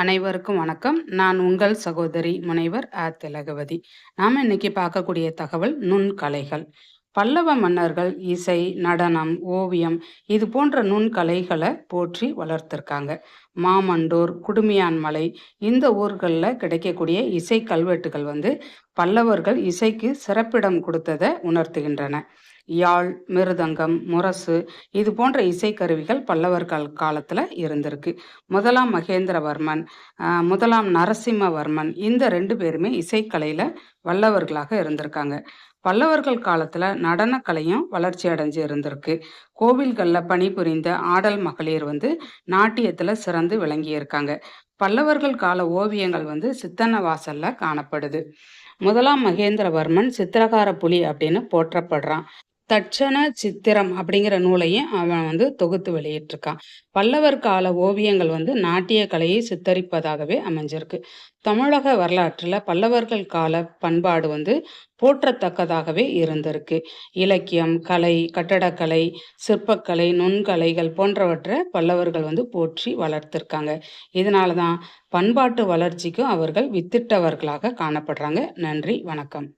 அனைவருக்கும் வணக்கம். நான் உங்கள் சகோதரி முனைவர் அ. திலகவதி. நாம் இன்னைக்கு பார்க்கக்கூடிய தகவல் நுண்கலைகள். பல்லவ மன்னர்கள் இசை நடனம் ஓவியம் இது போன்ற நுண்கலைகளை போற்றி வளர்த்துருக்காங்க. மாமண்டூர் குடுமியான்மலை இந்த ஊர்களில் கிடைக்கக்கூடிய இசை கல்வெட்டுகள் வந்து பல்லவர்கள் இசைக்கு சிறப்பிடம் கொடுத்ததை உணர்த்துகின்றன. யாழ் மிருதங்கம் முரசு இது போன்ற இசைக்கருவிகள் பல்லவர்கள் காலத்தில் இருந்திருக்கு. முதலாம் மகேந்திரவர்மன் முதலாம் நரசிம்மவர்மன் இந்த ரெண்டு பேருமே இசைக்கலையில் வல்லவர்களாக இருந்திருக்காங்க. பல்லவர்கள் காலத்தில் நடனக்கலையும் வளர்ச்சி அடைஞ்சு இருந்திருக்கு. கோவில்களில் பணிபுரிந்த ஆடல் மகளிர் வந்து நாட்டியத்தில் சிறந்து விளங்கியிருக்காங்க பல்லவர்கள் கால ஓவியங்கள் வந்து சித்தன்ன வாசல்ல காணப்படுது. முதலாம் மகேந்திரவர்மன் சித்திரகார புலி அப்படின்னு போற்றப்படுறான். தட்சண சித்திரம் அப்படிங்கிற நூலையும் அவன் வந்து தொகுத்து வெளியிட்டிருக்கான். பல்லவர் கால ஓவியங்கள் வந்து நாட்டிய கலையை சித்தரிப்பதாகவே அமைஞ்சிருக்கு. தமிழக வரலாற்றில் பல்லவர்கள் கால பண்பாடு வந்து போற்றத்தக்கதாகவே இருந்திருக்கு. இலக்கியம் கலை கட்டடக்கலை சிற்பக்கலை நுண்கலைகள் போன்றவற்றை பல்லவர்கள் வந்து போற்றி வளர்த்திருக்காங்க. இதனால தான் பண்பாட்டு வளர்ச்சிக்கும் அவர்கள் வித்திட்டவர்களாக காணப்படுறாங்க. நன்றி வணக்கம்.